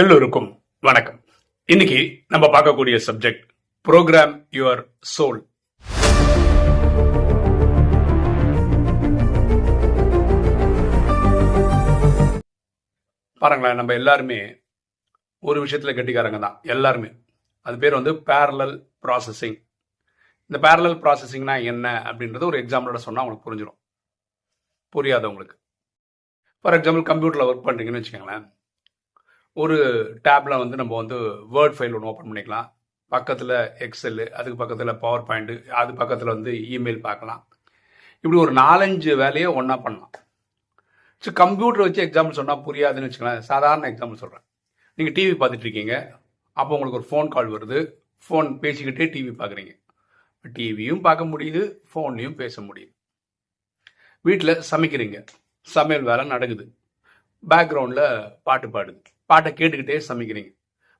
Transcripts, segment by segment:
எல்லோருக்கும் வணக்கம். இன்னைக்கு நம்ம பார்க்கக்கூடிய சப்ஜெக்ட் ப்ரோக்ராம் யுவர் சோல் பாருங்களேன் நம்ம எல்லாருமே ஒரு விஷயத்துல கெட்டிக்காரங்க தான் எல்லாருமே. அது பேர் வந்து பேரலல் ப்ராசஸிங் இந்த பேரலல் ப்ராசஸிங்னா என்ன அப்படின்றது ஒரு எக்ஸாம்பிளோட சொன்னால் உங்களுக்கு புரிஞ்சிடும் புரியாது உங்களுக்கு ஃபார் எக்ஸாம்பிள் கம்ப்யூட்டரில் ஒர்க் பண்ணுறீங்கன்னு வச்சுக்கோங்களேன். ஒரு டேப்பில் வந்து நம்ம வந்து வேர்ட் ஃபைல் ஒன்று ஓப்பன் பண்ணிக்கலாம். பக்கத்தில் எக்ஸெல்லு அதுக்கு பக்கத்தில் பவர் பாயிண்ட்டு அது பக்கத்தில் வந்து இமெயில் பார்க்கலாம். இப்படி ஒரு நாலஞ்சு வேலையை ஒன்றா பண்ணலாம். ஸோ கம்ப்யூட்டர் வச்சு எக்ஸாம்பிள் சொன்னால் புரியாதுன்னு வச்சுக்கலாம் சாதாரண எக்ஸாம்பிள் சொல்கிறேன் நீங்கள் டிவி பார்த்துட்ருக்கீங்க அப்போ உங்களுக்கு ஒரு ஃபோன் கால் வருது. ஃபோன் பேசிக்கிட்டே டிவி பார்க்குறீங்க. டிவியும் பார்க்க முடியுது. ஃபோன்லையும் பேச முடியுது. வீட்டில் சமைக்கிறீங்க. சமையல் வேலை நடக்குது. பேக்ரவுண்டில் பாட்டு பாடுது. பாட்டை கேட்டுக்கிட்டே சமைக்கிறீங்க.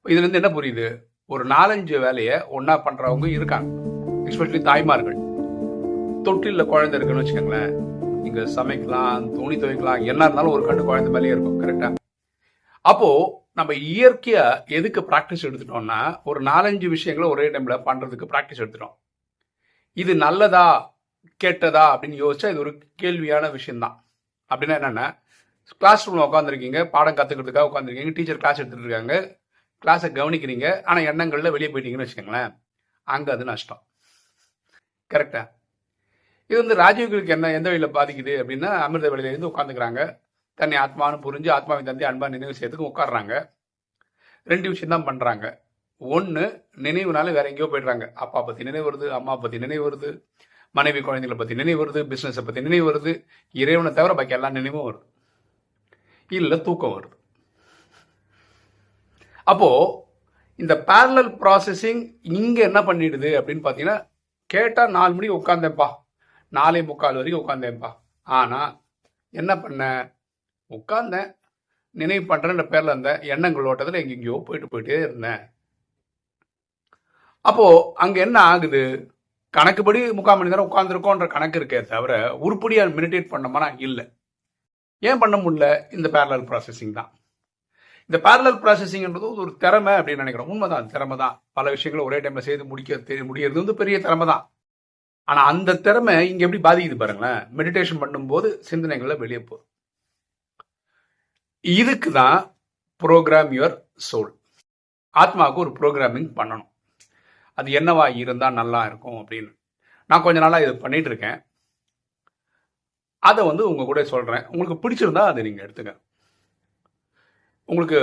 இதுலேருந்து என்ன புரியுது? ஒரு நாலஞ்சு வேலையை ஒன்றா பண்ணுறவங்க இருக்காங்க. எஸ்பெஷலி தாய்மார்கள். தொட்டிலில் குழந்தை இருக்குன்னு வச்சுக்கோங்களேன். நீங்கள் சமைக்கலாம் துணி துவைக்கலாம் என்ன இருந்தாலும் ஒரு கண்ணு குழந்தை மேலேயே இருக்கும் கரெக்டாக அப்போது நம்ம இயற்கையாக எதுக்கு ப்ராக்டிஸ் எடுத்துட்டோம்னா ஒரு நாலஞ்சு விஷயங்களை ஒரே டைமில் பண்ணுறதுக்கு ப்ராக்டிஸ் எடுத்துட்டோம். இது நல்லதா கெட்டதா அப்படின்னு யோசிச்சா இது ஒரு கேள்வியான விஷயம்தான். அப்படின்னா என்னென்னா கிளாஸ் ரூமில் உட்காந்துருக்கீங்க பாடம் கற்றுக்கிறதுக்காக உட்காந்துருக்கீங்க டீச்சர் கிளாஸ் எடுத்துகிட்டு இருக்காங்க. கிளாஸை கவனிக்கிறீங்க ஆனால் எண்ணங்கள்ல வெளியே போயிட்டீங்கன்னு வச்சுக்கோங்களேன் அங்கே அது நஷ்டம். கரெக்டா இது வந்து ராஜீவ்களுக்கு என்ன எந்த வழியில் பாதிக்குது அப்படின்னா அமிர்த வழியில உட்காந்துக்கிறாங்க தன்னை ஆத்மானு புரிஞ்சு ஆத்மாவின் தந்தை அன்பா நினைவு செய்யறதுக்கு உட்காடுறாங்க ரெண்டு விஷயம் தான் பண்ணுறாங்க ஒன்று நினைவுனால வேற எங்கேயோ போயிடுறாங்க. அப்பா பற்றி நினைவு வருது அம்மா பற்றி நினைவு வருது மனைவி குழந்தைங்களை பற்றி நினைவு வருது பிஸ்னஸை பற்றி நினைவு வருது இறைவனை தவிர பாக்கி எல்லா நினைவும் வருது. இல்லை தூக்கம் வருது. அப்போ இந்த பேரலல் ப்ராசஸிங் இங்கே என்ன பண்ணிடுது அப்படின்னு பார்த்தீங்கன்னா கேட்டால் நாலு மணிக்கு உட்காந்தேன்ப்பா நாலே முக்கால் வரைக்கும் உட்காந்தேன்ப்பா ஆனால் என்ன பண்ண? உட்காந்தேன் நினைவு பண்றேன்ற பேரில் இருந்த எண்ணங்கள் ஓட்டத்தில் எங்கெங்கயோ போயிட்டு போயிட்டே இருந்தேன். அப்போது அங்கே என்ன ஆகுது? கணக்குப்படி முக்கால் மணி நேரம் உட்காந்துருக்கோன்ற கணக்கு இருக்கே தவிர உருப்படியாக மெடிடேட் பண்ணோம்னா இல்லை. ஏன் பண்ண முடியல? இந்த பேரலல் ப்ராசஸிங் தான். இந்த பேரலல் ப்ராசஸிங்ன்றது ஒரு திறமை அப்படின்னு நினைக்கிறோம். உண்மைதான் திறமை தான். பல விஷயங்களை ஒரே டைம்ல செய்து முடிக்க தெரிய முடியறது வந்து பெரிய திறமை தான். ஆனா அந்த திறமை இங்க எப்படி பாதிக்குது பாருங்களேன். மெடிடேஷன் பண்ணும்போது சிந்தனைகள்ல வெளியே போகுது இதுக்கு தான் ப்ரோக்ராம் யுவர் சோல் ஆத்மாவுக்கு ஒரு ப்ரோக்ராமிங் பண்ணணும். அது என்னவா இருந்தால் நல்லா இருக்கும் அப்படின்னு. நான் கொஞ்ச நாளாக இது பண்ணிட்டு இருக்கேன். அதை வந்து உங்க கூட சொல்கிறேன் உங்களுக்கு பிடிச்சிருந்தா அதை நீங்கள் எடுத்துங்க. உங்களுக்கு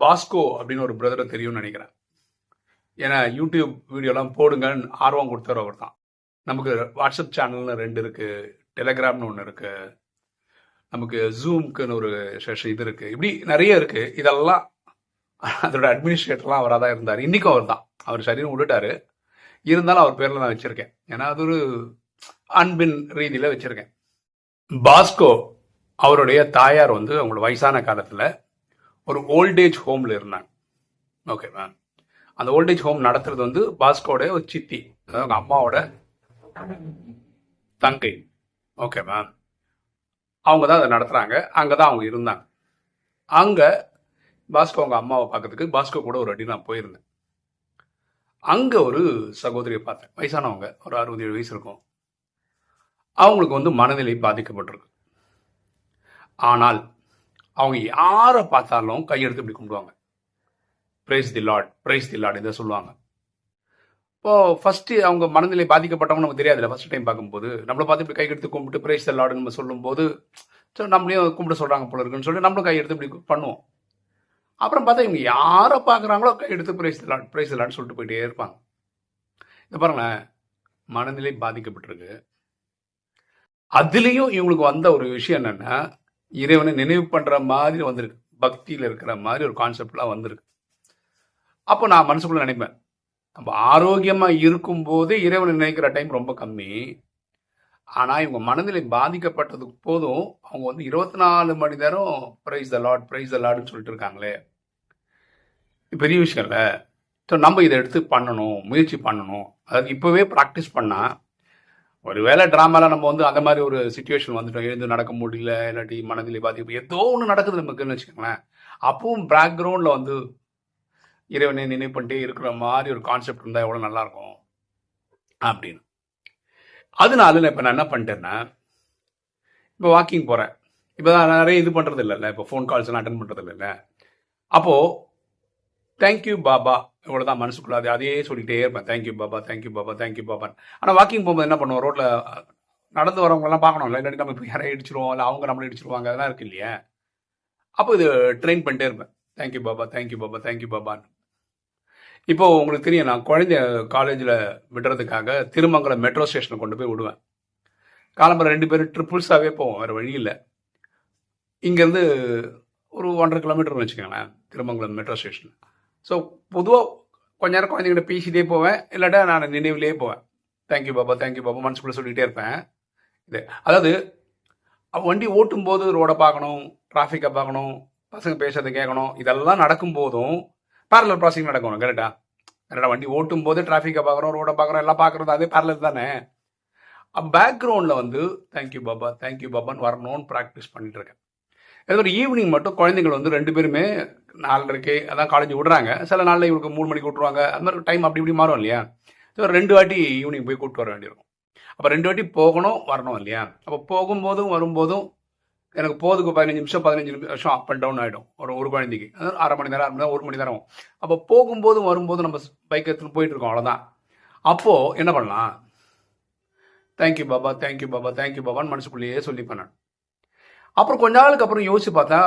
பாஸ்கோ அப்படின்னு ஒரு பிரதரை தெரியும்னு நினைக்கிறேன். ஏன்னா யூடியூப் வீடியோலாம் போடுங்கன்னு ஆர்வம் கொடுத்தவர் அவர் தான். நமக்கு வாட்ஸ்அப் சேனல்னு ரெண்டு இருக்குது டெலகிராம்னு ஒன்று இருக்குது நமக்கு ஜூம்க்குன்னு ஒரு செஷன் இது இருக்குது இப்படி நிறைய இருக்குது இதெல்லாம் அதோட அட்மினிஸ்ட்ரேட்டர்லாம் அவராக தான் இருந்தார். இன்னைக்கும் அவர் தான். அவர் சரீரம் விட்டுட்டாரு. இருந்தாலும் அவர் பேரில் நான் வச்சுருக்கேன். ஏன்னா அது ஒரு அன்பின் ரீதியில் வச்சுருக்கேன். பாஸ்கோ அவருடைய தாயார் வந்து அவங்களோட வயசான காலத்தில் ஒரு ஓல்டேஜ் ஹோமில் இருந்தாங்க. ஓகே மேம் அந்த ஓல்டேஜ் ஹோம் நடத்துறது வந்து பாஸ்கோட ஒரு சித்தி அதாவது அவங்க அம்மாவோட தங்கை. ஓகே மேம் அவங்க தான் அதை நடத்துகிறாங்க அங்கே தான் அவங்க இருந்தாங்க. அங்கே பாஸ்கோ அவங்க அம்மாவை பார்க்கறதுக்கு பாஸ்கோ கூட ஒரு அடி நான் போயிருந்தேன். அங்கே ஒரு சகோதரியை பார்த்தேன். வயசானவங்க. ஒரு அறுபது ஏழு வயசு இருக்கும். அவங்களுக்கு வந்து மனநிலை பாதிக்கப்பட்டிருக்கு. ஆனால் அவங்க யாரை பார்த்தாலும் கையெடுத்து இப்படி கும்பிடுவாங்க. Praise the lord praise the lord இதை சொல்லுவாங்க. இப்போ ஃபஸ்ட்டு அவங்க மனநிலை பாதிக்கப்பட்டவங்க நமக்கு தெரியாதுல்ல. ஃபர்ஸ்ட் டைம் பார்க்கும்போது நம்மளை பார்த்து இப்படி கையெடுத்து கும்பிட்டு பிரைஸ் தி லார்டு நம்ம சொல்லும்போது ஸோ நம்மளையும் கும்பிட சொல்கிறாங்க போல இருக்குன்னு சொல்லி நம்மளும் கையெடுத்து இப்படி பண்ணுவோம். அப்புறம் பார்த்தா இவங்க யாரை பார்க்குறாங்களோ கையெடுத்து praise the lord praise the lord சொல்லிட்டு போயிட்டே இருப்பாங்க. இந்த பாருங்களேன் மனநிலை பாதிக்கப்பட்டிருக்கு. அதுலேயும் இவங்களுக்கு வந்த ஒரு விஷயம் என்னென்னா இறைவனை நினைவு பண்ணுற மாதிரி வந்திருக்கு. பக்தியில் இருக்கிற மாதிரி ஒரு கான்செப்ட்லாம் வந்திருக்கு. அப்போ நான் மனசுக்குள்ளே நினைப்பேன் நம்ம ஆரோக்கியமாக இருக்கும்போதே இறைவனை நினைக்கிற டைம் ரொம்ப கம்மி. ஆனால் இவங்க மனநிலை பாதிக்கப்பட்டதுக்கு போதும் அவங்க வந்து இருபத்தி நாலு மணி நேரம் praise the lord praise the லாட்னு சொல்லிட்டு இருக்காங்களே. இது பெரிய விஷயம் இல்லை. ஸோ நம்ம இதை எடுத்து பண்ணணும் முயற்சி பண்ணணும். அதாவது இப்போவே ப்ராக்டிஸ் பண்ணால் ஒருவேளை ட்ராமால நம்ம வந்து அந்த மாதிரி ஒரு சுச்சுவேஷன் வந்துட்டோம். எழுந்து நடக்க முடியல இல்லாட்டி மனதில் பாதிப்பு ஏதோ ஒன்று நடக்குது நமக்குன்னு வச்சுக்கோங்களேன். அப்பவும் பேக்ரவுண்டில் வந்து இறைவனை நினைவு பண்ணிட்டே இருக்கிற மாதிரி ஒரு கான்செப்ட் இருந்தால் எவ்வளோ நல்லாயிருக்கும் அப்படின்னு. அதனால நான் இப்போ நான் என்ன பண்ணிட்டேன்னா இப்போ வாக்கிங் போகிறேன் இப்போ நான் நிறைய இது பண்ணுறது இல்லைல்ல இப்போ ஃபோன் கால்ஸ் எல்லாம் அட்டன் பண்ணுறது இல்லைல்ல அப்போது தேங்க்யூ பாபா இவ்வளோ தான் மனசுக்குள்ள அது அதையே சொல்லிகிட்டே இருப்பேன். Thank you Baba thank you Baba thank you Baba. ஆனால் வாக்கிங் போகும்போது என்ன பண்ணுவோம்? ரோட்டில் நடந்து வரவங்கலாம் பார்க்கணும். இல்லாட்டி நம்ம இப்போ யாரையும் இடிச்சிருவோம். இல்லை அவங்க நம்மளை இடிச்சிருவாங்க. அதெல்லாம் இருக்கு இல்லையா? அப்போ இது ட்ரெயின் பண்ணிட்டே இருப்பேன். Thank you Baba thank you Baba thank you பாபான்னு. இப்போது உங்களுக்கு தெரியும் நான் குழந்தைய காலேஜில் விடுறதுக்காக திருமங்கலம் மெட்ரோ ஸ்டேஷனை கொண்டு போய் விடுவேன். காலம்பரம் ரெண்டு பேரும் ட்ரிப்புள்ஸாகவே போவோம். வேறு வழி இல்லை. இங்கேருந்து ஒரு ஒன்றரை கிலோமீட்டர்னு வச்சுக்கோங்களேன் திருமங்கலம் மெட்ரோ ஸ்டேஷன் ஸோ பொதுவாக கொஞ்ச நேரம் குழந்தைங்கிட்ட பேசிட்டே போவேன். இல்லாட்டா நான் நினைவிலே போவேன். Thank you Baba. Thank you Baba. மனசுக்குள்ளே சொல்லிகிட்டே இருப்பேன். இது அதாவது வண்டி ஓட்டும் போது ரோடை பார்க்கணும் டிராஃபிக்கை பார்க்கணும் பசங்க பேசுறதை கேட்கணும் இதெல்லாம் நடக்கும் போதும் பேரலர் ப்ராசிங் நடக்கணும் கரெக்டா கரெக்டாக வண்டி ஓட்டும் போது டிராஃபிக்கை பார்க்குறோம் ரோடை பார்க்குறோம் எல்லாம் பார்க்குறது அதே பேரலர் தானே? பேக்ரவுண்டில் வந்து தேங்க்யூ பாபா. தேங்க்யூ பாபான்னு வரணும்னு ப்ராக்டிஸ் பண்ணிட்டு இருக்கேன். ஏதோ ஒரு ஈவினிங் மட்டும் குழந்தைங்கள் வந்து ரெண்டு பேருமே நாலரைக்கு அதான் காலேஜ் விடுறாங்க. சில நாளில் இவங்களுக்கு மூணு மணிக்கு விட்ருவாங்க அது மாதிரி டைம் அப்படி இப்படி மாறும் இல்லையா? ஸோ ரெண்டு வாட்டி ஈவினிங் போய் கூப்பிட்டு வர வேண்டியிருக்கும். அப்போ ரெண்டு வாட்டி போகணும் வரணும் இல்லையா? அப்போ போகும்போதும் வரும்போதும் எனக்கு போதுக்கு பதினஞ்சு நிமிஷம் பதினஞ்சு நிமிஷம் அப் அண்ட் டவுன் ஆகிடும் ஒரு ஒரு குழந்தைக்கு. அதாவது அரை மணி நேரம் அரை மணி நேரம் ஒரு மணி நேரம் அப்போ போகும்போதும் வரும்போதும் நம்ம பைக் எடுத்துகிட்டு போயிட்டு இருக்கோம் அவ்வளோதான் அப்போது என்ன பண்ணலாம்? Thank you Baba. Thank you Baba. Thank you பாபான்னு மனசுக்குள்ளேயே சொல்லி பண்ணேன் அப்புறம் கொஞ்ச நாளுக்கு அப்புறம் யோசிச்சு பார்த்தா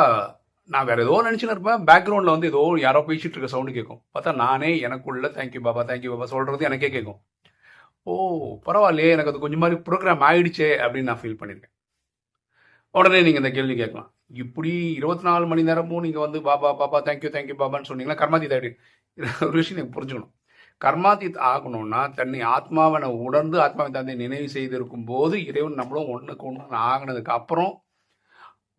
நான் வேற ஏதோ நினச்சின்னு இருப்பேன். பேக்ரவுண்டில் வந்து ஏதோ யாரோ பேசிட்டு இருக்க சவுண்டு கேட்கும் பார்த்தா நானே எனக்குள்ள தேங்க்யூ பாபா தேங்க்யூ பாபா சொல்கிறது எனக்கே கேட்கும் ஓ பரவாயில்லையே எனக்கு அது கொஞ்சம் மாதிரி ப்ரோக்ராம் ஆயிடுச்சே அப்படின்னு நான் ஃபீல் பண்ணியிருக்கேன் உடனே நீங்கள் இந்த கேள்வி கேட்கலாம். இப்படி இருபத்தி நாலு மணி நேரமும் நீங்கள் வந்து Baba Baba thank you thank you பாபான்னு சொன்னீங்கன்னா கர்மாதீத் ஆகிடு ஒரு விஷயம் எனக்கு புரிஞ்சுக்கணும். கர்மாதீத் ஆகணும்னா தன்னை ஆத்மாவனை உணர்ந்து ஆத்மாவை தந்தை நினைவு செய்திருக்கும் போது இறைவன் நம்மளும் ஒன்றுக்கு ஒன்று ஆகினதுக்கு அப்புறம்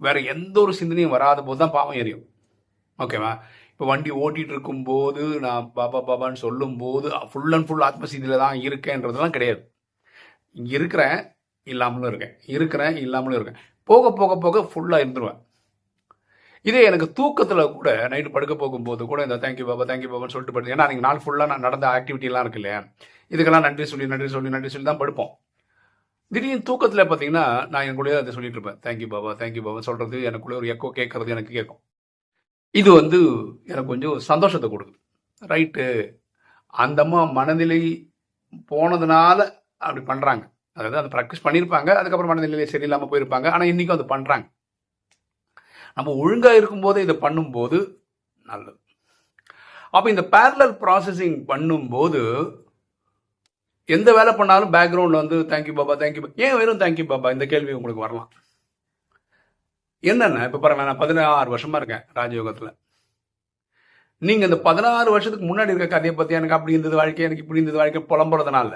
வேற எந்த ஒரு சிந்தனையும் வராத போது தான் பாவம் எரியும். ஓகேவா இப்போ வண்டி ஓட்டிகிட்டு இருக்கும்போது நான் பாபா பாபான்னு சொல்லும்போது ஃபுல் அண்ட் ஃபுல் ஆத்மசீதியில் தான் இருக்கேன்றதுலாம் கிடையாது. இங்கே இருக்கிறேன் இல்லாமலும் இருக்கேன். இருக்கிறேன் இல்லாமலும் இருக்கேன். போக போக போக ஃபுல்லாக இருந்துருவேன். இதே எனக்கு தூக்கத்தில் கூட நைட்டு படுக்க போகும்போது கூட இந்த தேங்க்யூ பாபா தேங்க்யூ பாபான்னு சொல்லிட்டு படுத்து ஏன்னா அன்றைக்கி நாள் ஃபுல்லாக நான் நடந்த ஆக்டிவிட்டிலாம் இருக்கு இல்லையா? இதுக்கெல்லாம் நன்றி சொல்லி நன்றி சொல்லி நன்றி சொல்லி தான் படுப்போம். திடீர்னு தூக்கத்தில் பார்த்தீங்கன்னா நான் எனக்குள்ளேயே அதை சொல்லிட்டு இருப்பேன். தேங்க்யூ பாபா தேங்க்யூ பாபா சொல்கிறது எனக்குள்ளே ஒரு எக்கோ கேட்கறது எனக்கு கேட்கும். இது வந்து எனக்கு கொஞ்சம் சந்தோஷத்தை கொடுக்குது. ரைட்டு அந்த அம்மா மனநிலை போனதுனால அப்படி பண்ணுறாங்க அதாவது அந்த ப்ராக்டிஸ் பண்ணியிருப்பாங்க. அதுக்கப்புறம் மனநிலையிலே சரியில்லாமல் போயிருப்பாங்க. ஆனால் இன்றைக்கும் அது பண்ணுறாங்க நம்ம ஒழுங்காக இருக்கும்போது இதை பண்ணும்போது நல்லது. அப்போ இந்த பேரலல் ப்ராசஸிங் பண்ணும்போது எந்த வேலை பண்ணாலும் பேக்ரவுண்டில் வந்து தேங்க்யூ பாபா தேங்க்யூ ஏன் வெறும் தேங்க்யூ பாபா இந்த கேள்வி உங்களுக்கு வரலாம். என்னென்ன? இப்போ பாருங்க நான் பதினாறு வருஷமா இருக்கேன் ராஜயோகத்தில். நீங்கள் இந்த பதினாறு வருஷத்துக்கு முன்னாடி இருக்க கதையை பற்றி எனக்கு அப்படி இருந்தது வாழ்க்கை எனக்கு இப்படி இருந்தது வாழ்க்கை புலம்புறதுனால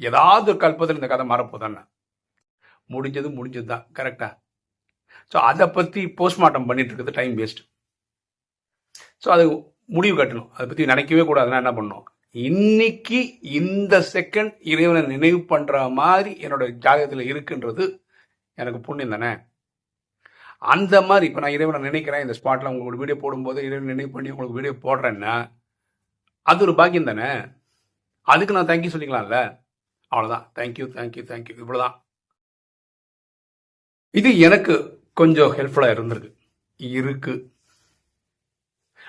ஏதாவது ஒரு கல்பத்தில் இந்த கதை மாறப்போதானே முடிஞ்சது முடிஞ்சது தான் கரெக்டா ஸோ அதை பற்றி போஸ்ட்மார்ட்டம் பண்ணிட்டு இருக்குது டைம் வேஸ்ட் ஸோ அது முடிவு கட்டணும். அதை பற்றி நினைக்கவே கூடாதுன்னா என்ன பண்ணணும் இன்னைக்கு இந்த செகண்ட் இறைவனை நினைவு பண்ற மாதிரி என்னோட ஜாதகத்தில் இருக்குன்றது எனக்கு புண்ணியம் தானே? அந்த மாதிரி இப்போ நான் இறைவனை நினைக்கிறேன். இந்த ஸ்பாட்டில் உங்களுக்கு வீடியோ போடும்போது இறைவனை நினைவு பண்ணி உங்களுக்கு வீடியோ போடுறேன்னா அது ஒரு பாக்கியம் தானே? அதுக்கு நான் தேங்க்யூ சொல்லிக்கலாம்ல. அவ்வளோதான் தேங்க்யூ தேங்க்யூ தேங்க்யூ இவ்வளோதான் இது எனக்கு கொஞ்சம் ஹெல்ப்ஃபுல்லாக இருந்திருக்கு. இருக்கு.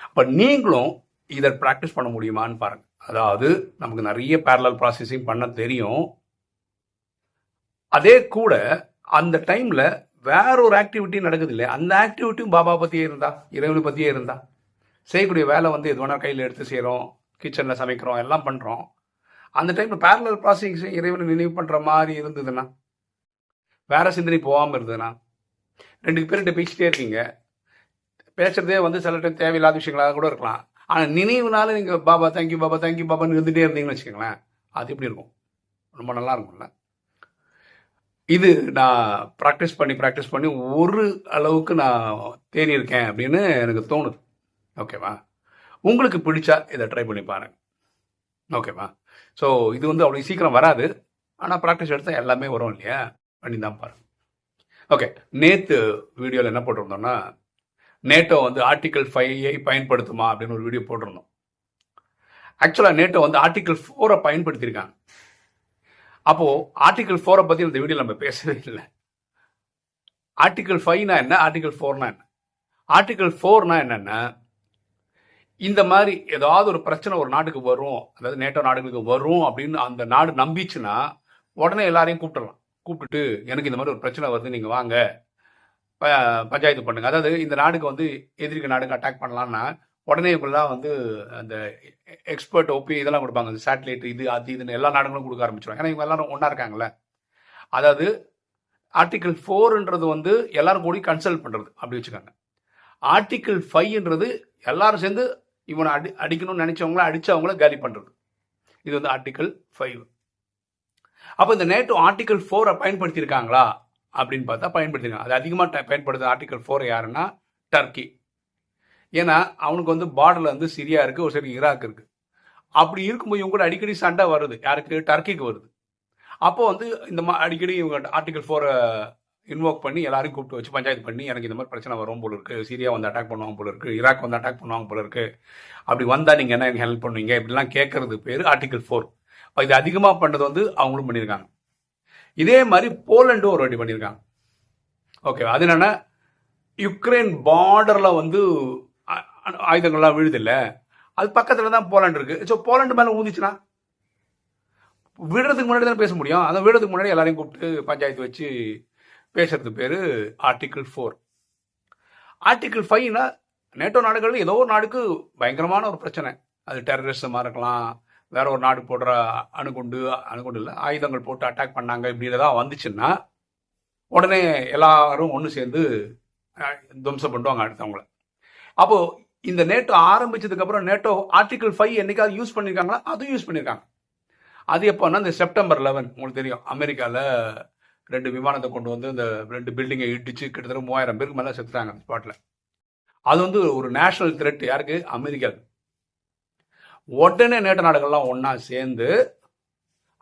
அப்போ நீங்களும் இதை ப்ராக்டிஸ் பண்ண முடியுமான்னு பாருங்க. அதாவது நமக்கு நிறைய பேரலல் ப்ராசஸிங் பண்ண தெரியும். அதே கூட அந்த டைமில் வேற ஒரு ஆக்டிவிட்டி நடக்குது இல்லையா? அந்த ஆக்டிவிட்டியும் பாபா பற்றியே இருந்தா? இறைவனை பற்றியே இருந்தா? செய்யக்கூடிய வேலை வந்து எது வேணால் கையில் எடுத்து செய்கிறோம் கிச்சனில் சமைக்கிறோம் எல்லாம் பண்ணுறோம் அந்த டைமில் பேரலல் ப்ராசஸிங் இறைவனை நினைவு பண்ணுற மாதிரி இருந்ததுன்னா வேற சிந்தனை போகாமல் இருந்ததுன்னா ரெண்டு பேர்கிட்ட பேசிட்டே இருக்கீங்க. பேசுறதே வந்து சில டைம் தேவையில்லாத விஷயங்களாக கூட இருக்கலாம். ஆனால் நினைவுனால நீங்கள் Baba thank you Baba thank you பாபான்னு இருந்துகிட்டே இருந்தீங்கன்னு வச்சுக்கோங்களேன் அது எப்படி இருக்கும்? ரொம்ப நல்லா இருக்கும்ல. இது நான் ப்ராக்டிஸ் பண்ணி ப்ராக்டிஸ் பண்ணி ஒரு அளவுக்கு நான் தேனியிருக்கேன் அப்படின்னு எனக்கு தோணுது. ஓகேவா? உங்களுக்கு பிடிச்சா இதை ட்ரை பண்ணி பாருங்க. ஓகேவா? ஸோ இது வந்து அவ்வளோ சீக்கிரம் வராது. ஆனால் ப்ராக்டிஸ் எடுத்தால் எல்லாமே வரும் இல்லையா? பண்ணி தான் பாருங்க. ஓகே நேற்று வீடியோவில் என்ன போட்டிருந்தோம்னா நேட்டோ வந்து ஆர்டிக்கல் ஃபைவை பயன்படுத்துமா அப்படின்னு ஒரு வீடியோ போட்டிருந்தோம். ஆக்சுவலாக நேட்டோ வந்து ஆர்டிக்கல் ஃபோரை பயன்படுத்தியிருக்காங்க. அப்போது ஆர்டிக்கல் ஃபோரை பற்றி இந்த வீடியோ நம்ம பேசவே இல்லை. ஆர்டிக்கல் ஃபைவ்னா என்ன? ஆர்டிக்கல் ஃபோர்னா என்ன? ஆர்டிக்கல் ஃபோர்னா என்னென்னா இந்த மாதிரி ஏதாவது ஒரு பிரச்சனை ஒரு நாட்டுக்கு வரும் அதாவது நேட்டோ நாடுகளுக்கு வரும் அப்படின்னு அந்த நாடு நம்பிச்சுன்னா உடனே எல்லாரையும் கூப்பிட்டுடலாம். கூப்பிட்டுட்டு எனக்கு இந்த மாதிரி ஒரு பிரச்சனை வருது நீங்கள் வாங்க. பஞ்சாயத்து பண்ணுங்க. அதாவது இந்த நாடுக்கு வந்து எதிர்க்க நாடுக்கு அட்டாக் பண்ணலான்னா உடனே இவங்கெல்லாம் வந்து அந்த எக்ஸ்பர்ட் ஒப்பி இதெல்லாம் கொடுப்பாங்க. இந்த சேட்டலைட் இது அது இதுன்னு எல்லா நாடுகளும் கொடுக்க ஆரம்பிச்சிடும் ஏன்னா இவங்க எல்லாரும் ஒன்றா இருக்காங்கல்ல. அதாவது ஆர்டிக்கிள் ஃபோர்ன்றது வந்து எல்லாரும் கூடி கன்சல்ட் பண்ணுறது அப்படி வச்சுக்காங்க. ஆர்டிக்கிள் ஃபைவ்ன்றது எல்லாரும் சேர்ந்து இவனை அடி அடிக்கணும்னு நினைச்சவங்கள அடிச்சவங்கள காலி பண்ணுறது இது வந்து ஆர்டிக்கிள் ஃபைவ் அப்போ இந்த நேட்டோ ஆர்டிக்கிள் ஃபோரை பயன்படுத்தியிருக்காங்களா? அப்படின்னு பார்த்தா பயன்படுத்தினாங்க அது அதிகமாக பயன்படுத்த ஆர்டிகல் ஃபோர் யாருன்னா டர்க்கி ஏன்னா அவனுக்கு வந்து பார்டரில் வந்து சிரியா இருக்குது ஒரு சரி ஈராக் இருக்குது அப்படி இருக்கும்போது இவங்க கூட அடிக்கடி சண்டை வருது. யாருக்கு? டர்க்கிக்கு வருது. அப்போ வந்து இந்த மா அடிக்கடி இவங்க ஆர்டிகல் ஃபோரை இன்வோக் பண்ணி எல்லாரையும் கூப்பிட்டு வச்சு பஞ்சாயத்து பண்ணி எனக்கு இந்த மாதிரி பிரச்சனை வரும் போல இருக்குது சிரியா வந்து அட்டாக் பண்ணுவாங்க போல இருக்குது ஈராக் வந்து அட்டாக் பண்ணுவாங்க போல இருக்குது அப்படி வந்தால் நீங்கள் என்ன ஹெல்ப் பண்ணுவீங்க? இப்படிலாம் கேட்கறது பேர் ஆர்டிகல் ஃபோர் இது அதிகமாக பண்ணுறது வந்து அவங்களும் பண்ணியிருக்காங்க. இதே மாதிரி போலண்டும் ஒரு வாட்டி பண்ணியிருக்காங்க. ஓகே அது என்னென்னா யுக்ரைன் பார்டரில் வந்து ஆயுதங்கள்லாம் விழுதில்ல. அது பக்கத்தில் தான் போலாண்டு இருக்குது ஸோ போலாண்டு மேலே ஊந்துச்சுன்னா? விடுறதுக்கு முன்னாடி தான் பேச முடியும். அதை விடுறதுக்கு முன்னாடி எல்லாரையும் கூப்பிட்டு பஞ்சாயத்து வச்சு பேசுறது பேர் ஆர்டிக்கிள் ஃபோர் ஆர்டிக்கிள் ஃபைவ்னா நேட்டோ நாடுகள் ஏதோ ஒரு நாடுக்கு பயங்கரமான ஒரு பிரச்சனை. அது டெரரிசமாக இருக்கலாம் வேற ஒரு நாடு போடுற அணுகுண்டு அணுகுண்டு இல்லை ஆயுதங்கள் போட்டு அட்டாக் பண்ணாங்க இப்படின்றதான் வந்துச்சுன்னா உடனே எல்லாரும் ஒன்று சேர்ந்து துவம்சம் பண்ணுவாங்க அடுத்தவங்கள. அப்போது இந்த நேட்டோ ஆரம்பிச்சதுக்கப்புறம் நேட்டோ ஆர்டிகல் ஃபைவ் என்னைக்காவது யூஸ் பண்ணியிருக்காங்களா அதுவும் யூஸ் பண்ணியிருக்காங்க அது எப்போன்னா இந்த செப்டம்பர் லெவன் உங்களுக்கு தெரியும். அமெரிக்காவில் ரெண்டு விமானத்தை கொண்டு வந்து இந்த ரெண்டு பில்டிங்கை இடிச்சு கிட்டத்தட்ட மூவாயிரம் பேருக்கு மேலே செத்துட்டாங்க அந்த ஸ்பாட்டில் அது வந்து ஒரு நேஷனல் த்ரெட் யாருக்கு? அமெரிக்காவுக்கு. உடனே நேட்ட நாடுகள்லாம் ஒன்றா சேர்ந்து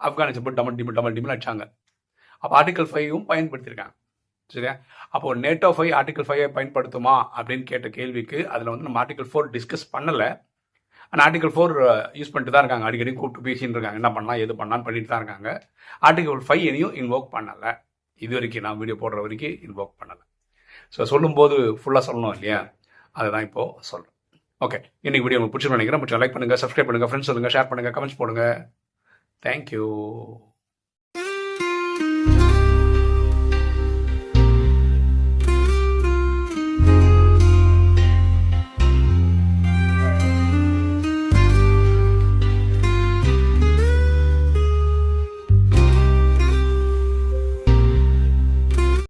ஆப்கானிஸ்தான் போய் டமல் டிமல் டமல் டிமல் அடிச்சாங்க. அப்போ ஆர்டிகல் ஃபைவும் பயன்படுத்தியிருக்காங்க. சரியா? அப்போ நேட்டோ ஃபைவ் ஆர்டிகல் ஃபைவை பயன்படுத்துமா அப்படின்னு கேட்ட கேள்விக்கு அதில் வந்து நம்ம ஆர்டிகல் ஃபோர் டிஸ்கஸ் பண்ணலை. ஆனால் ஆர்டிகல் ஃபோர் யூஸ் பண்ணிட்டு தான் இருக்காங்க. அடிக்கடி கூப்பிட்டு பேசின்னு இருக்காங்க. என்ன பண்ணலாம் எது பண்ணலான்னு பண்ணிட்டு தான் இருக்காங்க. ஆர்டிகல் ஃபைவ் இனியும் இன்வோக் பண்ணலை. இது வரைக்கும் நான் வீடியோ போடுற வரைக்கும் இன்வோக் பண்ணலை. ஸோ சொல்லும்போது ஃபுல்லாக சொல்லணும் இல்லையா? அதை தான் இப்போது சொல்கிறேன் ஓகே இன்னைக்கு வீடியோ உங்களுக்கு பிடிச்சிருன்னு நினைக்கிறேன். கொஞ்சம் லைக் பண்ணுங்கள் சப்ஸ்கிரைப் பண்ணுங்கள் ஃப்ரெண்ட்ஸ் சொல்லுங்கள் ஷேர் பண்ணுங்கள் கமெண்ட்ஸ் போடுங்க. தேங்க்யூ